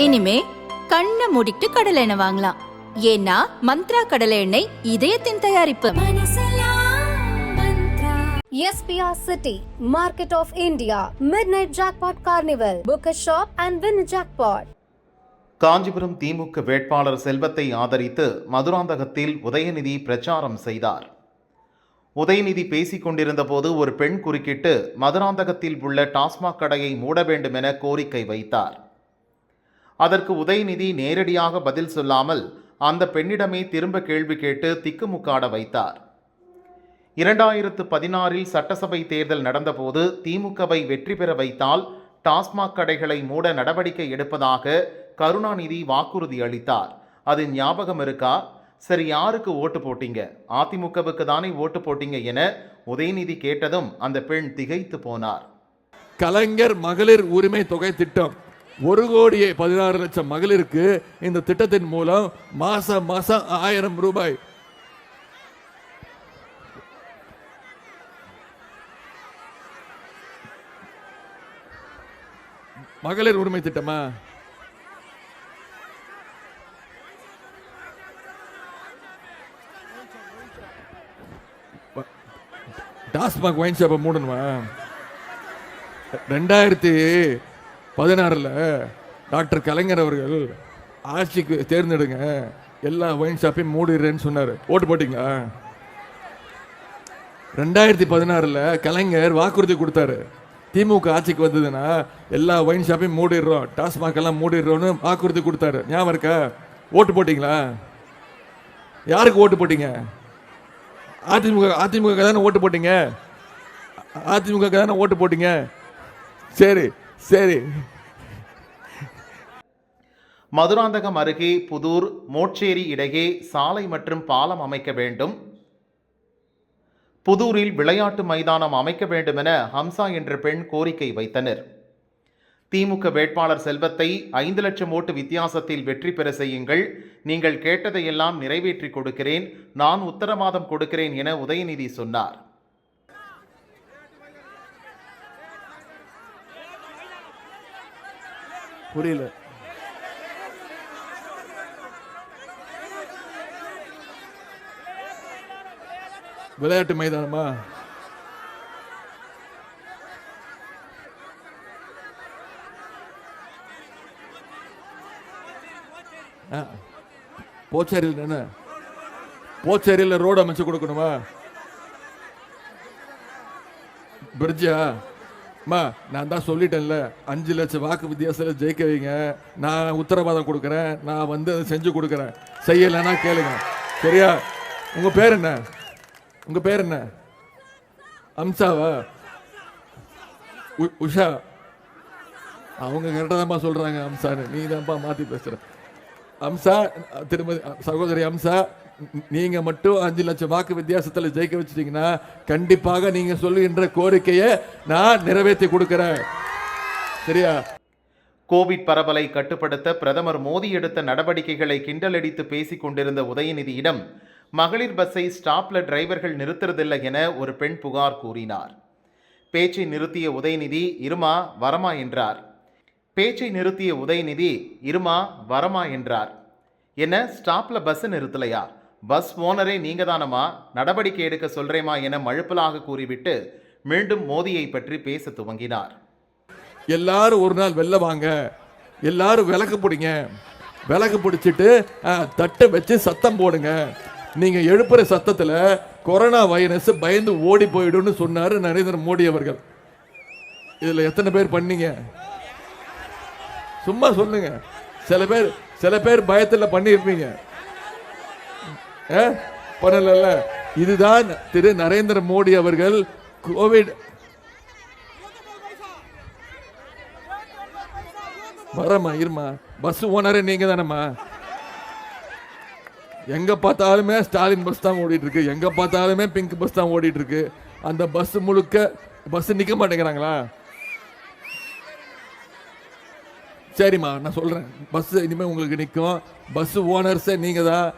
இனிமே கண்ணை மூடிட்டு கடலை எண்ணெய் வாங்கலாம் ஏன்னா மந்த்ரா கடலை எண்ணெய் இதயத்தின் தயாரிப்பு SPR City, Market of India, Midnight Jackpot Carnival. Book a shop and win a jackpot. Kanchipuram திமுக வேட்பாளர் செல்வத்தை ஆதரித்து மதுராந்தகத்தில் உதயநிதி பிரச்சாரம் செய்தார் உதயநிதி பேசிக் கொண்டிருந்தபோது ஒரு பெண் குறுக்கிட்டு மதுராந்தகத்தில் உள்ள டாஸ்மாக் கடையை மூட வேண்டும் என கோரிக்கை வைத்தார் அதற்கு உதயநிதி நேரடியாக பதில் சொல்லாமல் அந்த பெண்ணிடமே திரும்ப கேள்வி கேட்டு திக்குமுக்காட வைத்தார். இரண்டாயிரத்து பதினாறில் சட்டசபை தேர்தல் நடந்தபோது திமுகவை வெற்றி பெற வைத்தால் டாஸ்மாக் கடைகளை மூட நடவடிக்கை எடுப்பதாக கருணாநிதி வாக்குறுதி அளித்தார். அது ஞாபகம் இருக்கா? சரி யாருக்கு ஓட்டு போட்டீங்க? அதிமுகவுக்கு தானே ஓட்டு போட்டீங்க என உதயநிதி கேட்டதும் அந்த பெண் திகைத்து போனார். கலைஞர் மகளிர் உரிமை தொகை திட்டம். ஒரு கோடியே பதினாறு லட்சம் மகளிருக்கு இந்த திட்டத்தின் மூலம் மாசம் மாசம் ஆயிரம் ரூபாய். மகளிர் உரிமை திட்டமா? டாஸ்மாக் ஒயின் ஷாப்பை மூடணுமா? ரெண்டாயிரத்தி பதினாறில் டாக்டர் கலைஞர் அவர்கள் ஆட்சிக்கு தேர்ந்தெடுங்க. எல்லா ஒயின் ஷாப்பையும் மூடிடுறேன்னு சொன்னார். ஓட்டு போட்டிங்களா? ரெண்டாயிரத்தி பதினாறில் கலைஞர் வாக்குறுதி கொடுத்தாரு. திமுக ஆட்சிக்கு வந்ததுன்னா எல்லா ஒயின் ஷாப்பையும் மூடிடுறோம். டாஸ்மாக் எல்லாம் மூடிடுறோம்னு வாக்குறுதி கொடுத்தாரு. ஞாபகம் இருக்கா? ஓட்டு போட்டிங்களா? யாருக்கு ஓட்டு போட்டீங்க? அதிமுக அதிமுக தானே ஓட்டு போட்டீங்க? அதிமுக தானே ஓட்டு போட்டீங்க? சரி. சரி. மதுராந்தகம் அருகே புதூர் மோட்சேரி இடையே சாலை மற்றும் பாலம் அமைக்க வேண்டும். புதூரில் விளையாட்டு மைதானம் அமைக்க வேண்டும் என ஹம்சா என்ற பெண் கோரிக்கை வைத்தனர். திமுக வேட்பாளர் செல்வத்தை ஐந்து லட்சம் ஓட்டு வித்தியாசத்தில் வெற்றி பெற செய்யுங்கள். நீங்கள் கேட்டதையெல்லாம் நிறைவேற்றி கொடுக்கிறேன். நான் உத்தரவாதம் கொடுக்கிறேன் என உதயநிதி சொன்னார். புரியல. விளையாட்டு மைதானமா? ஆ. போச்சேரியில் என்ன போச்சேரியில் ரோடு அமைச்சு கொடுக்கணுமா? பிரிட்ஜா? அம்மா நான் தான் சொல்லிட்டேன்ல. அஞ்சு லட்சம் வாக்கு வித்தியாசத்தில் ஜெயிக்க வைங்க. நான் உத்தரவாதம் கொடுக்குறேன். நான் வந்து அதை செஞ்சு கொடுக்குறேன். செய்யலைன்னா கேளுங்க. சரியா? உங்கள் பேர் என்ன? உங்கள் பேர் என்ன? அம்சாவா? உ- உஷா. அவங்க கரெக்டாக தான்ப்பா சொல்கிறாங்க அம்சான்னு. நீ தான்ப்பா மாற்றி பேசுகிற அம்சா திருமதி சகோதரி அம்சா நீங்க மட்டும் அஞ்சு லட்சம் வாக்கு வித்தியாசத்தில் ஜெயிக்க வச்சிட்டீங்கன்னா கண்டிப்பாக நீங்க சொல்லுகின்ற கோரிக்கையை நான் நிறைவேற்றி கொடுக்கிறேன். சரியா? கோவிட் பரவலை கட்டுப்படுத்த பிரதமர் மோடி எடுத்த நடவடிக்கைகளை கிண்டலடித்து பேசிக் கொண்டிருந்த உதயநிதியிடம் மகளிர் பஸ்ஸை ஸ்டாப்ல டிரைவர்கள் நிறுத்துறதில்லை என ஒரு பெண் புகார் கூறினார். பேச்சை நிறுத்திய உதயநிதி இருமா வரமா என்றார். பேச்சை நிறுத்திய உதயநிதி இருமா வரமா என்றார். என்ன ஸ்டாப்பில் பஸ் நிறுத்தலையா? பஸ் ஓனரே நீங்க தானமா நடவடிக்கை எடுக்க சொல்றேமா என மழுப்பலாக கூறிவிட்டு மீண்டும் மோதியை பற்றி பேச துவங்கினார். எல்லாரும் ஒரு நாள் வெளில வாங்க. எல்லாரும் விளக்கு பிடிங்க. விளக்கு பிடிச்சிட்டு தட்டை வச்சு சத்தம் போடுங்க. நீங்க எழுப்புற சத்தத்துல கொரோனா வைரஸ் பயந்து ஓடி போயிடும்னு சொன்னாரு நரேந்திர மோடி அவர்கள். இதுல எத்தனை பேர் பண்ணீங்க? சும்மா சொல்லுங்க. சில பேர் சில பேர் பயத்தில் பண்ணியிருப்பீங்க. ஆ? இதுதான் திரு நரேந்திர மோடி அவர்கள் கோவிட் வரமா இருமா? பஸ் ஓனரே நீங்க தானம்மா? எங்க பார்த்தாலுமே ஸ்டாலின் பஸ் தான் ஓடிட்டு இருக்கு எங்க பார்த்தாலுமே பிங்க் பஸ் தான் ஓடிட்டு இருக்கு அந்த பஸ் முழுக்க பஸ் நிக்க மாட்டேங்கிறாங்களா? சரிம்மா நான் சொல்கிறேன் பஸ்ஸு இனிமேல் உங்களுக்கு நிற்கும் பஸ்ஸு ஓனர்ஸே நீங்கள் தான்